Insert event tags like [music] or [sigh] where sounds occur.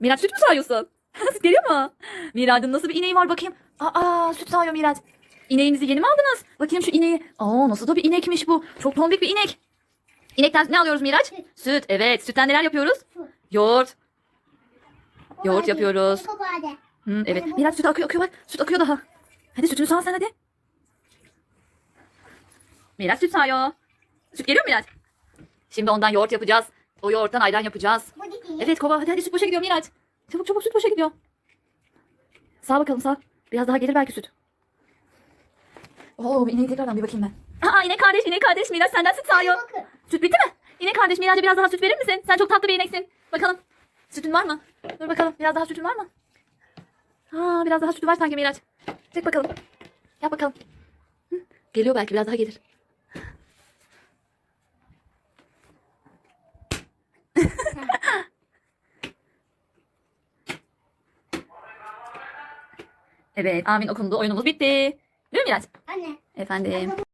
Miraç süt mü sağıyorsun? [laughs] süt geliyor mu? Miraç'ın nasıl bir ineği var bakayım. Aa süt sağıyor Miraç. İneğinizi yeni mi aldınız? Bakayım şu ineği. Aa nasıl da bir inekmiş bu. Çok tombik bir inek. İnekten ne alıyoruz Miraç? Süt. Süt. Evet. Sütten neler yapıyoruz? Yoğurt. Yoğurt yapıyoruz. Hı, evet. Bu- Miraç süt akıyor, akıyor bak. Süt akıyor daha. Hadi sütünü sağ sen hadi. Miraç süt sağıyor. Süt geliyor mu Miraç? Şimdi ondan yoğurt yapacağız. O yoğurttan ayran yapacağız. Bu gidiyor. Evet kova hadi hadi süt boşa gidiyor Miraç. Çabuk çabuk süt boşa gidiyor. Sağ bakalım sağ. Biraz daha gelir belki süt. Oo ineği tekrardan bir bakayım ben. Aa inek kardeş inek kardeş Miraç senden süt sağıyor. Süt bitti mi? İnek kardeş Miraç'a biraz daha süt verir misin? Sen çok tatlı bir ineksin. Bakalım. Sütün var mı? Dur bakalım. Biraz daha sütün var mı? Ha, biraz daha sütü var sanki Miraç. Çek bakalım. Yap bakalım. Hı, Geliyor belki biraz daha gelir. Evet, amin okundu. Oyunumuz bitti. Değil mi Miraç? Anne. Efendim.